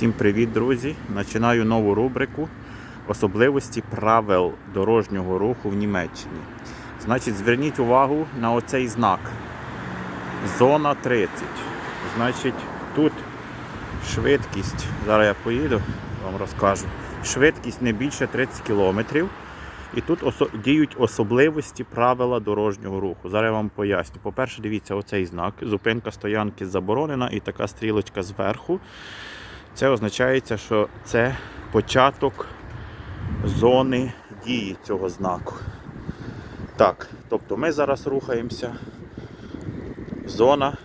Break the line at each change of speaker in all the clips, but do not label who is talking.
Всім привіт, друзі! Починаю нову рубрику Особливості правил дорожнього руху в Німеччині. Значить, зверніть увагу на оцей знак. Зона 30. Значить, тут швидкість, зараз я поїду, вам розкажу. Швидкість не більше 30 км. І тут осо- діють особливості правила дорожнього руху. Зараз я вам поясню. По-перше, дивіться, оцей знак. Зупинка стоянки заборонена і така стрілочка зверху. Це означає, що це початок зони дії цього знаку. Так, тобто ми зараз рухаємося. Зона,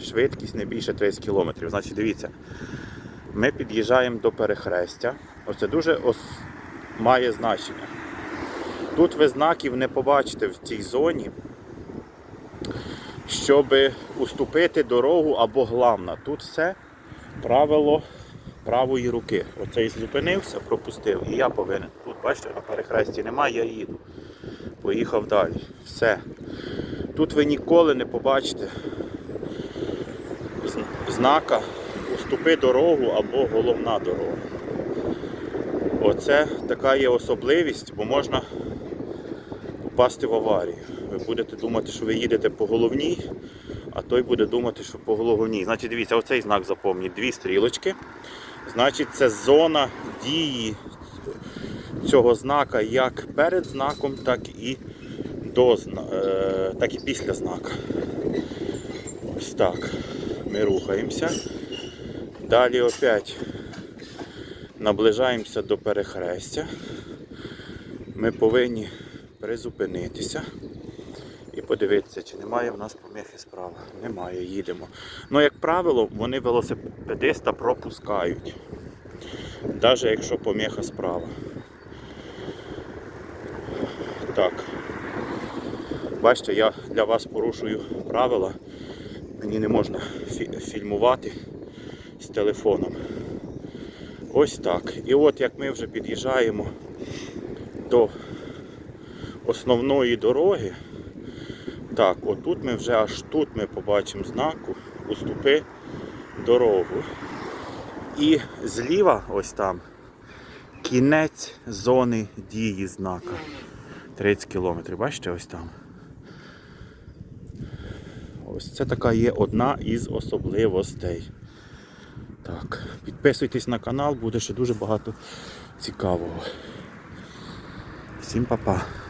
швидкість не більше 30 км. Значить, дивіться, ми під'їжджаємо до перехрестя. Оце дуже ос- має значення. Тут ви знаків не побачите в цій зоні, щоб уступити дорогу або главна. Тут все правило правої руки. Оцей зупинився, пропустив. І я повинен. Тут, бачите, на перехресті немає, я їду. Поїхав далі. Все. Тут ви ніколи не побачите знака уступи дорогу або головна дорога. Оце така є особливість, бо можна попасти в аварію. Ви будете думати, що ви їдете по головній, а той буде думати, що по головній. Значить, дивіться, оцей знак запомніть. Дві стрілочки. Значить, це зона дії цього знака як перед знаком, так і до е, так і після знака. Ось так. Ми рухаємося. Далі опять наближаємося до перехрестя. Ми повинні призупинитися і подивитися, чи немає в нас поміхи справа. Немає, їдемо. Ну, як правило, вони велосипедиста пропускають, навіть якщо поміха справа. Так. Бачите, я для вас порушую правила. Мені не можна фі- фільмувати з телефоном. Ось так. І от як ми вже під'їжджаємо до основної дороги, так, отут ми вже аж тут ми побачимо знаку уступи дорогу. І зліва, ось там, кінець зони дії знака. 30 кілометрів. Бачите, ось там. Ось це така є одна із особливостей. Так, підписуйтесь на канал, буде ще дуже багато цікавого. Всім па-па.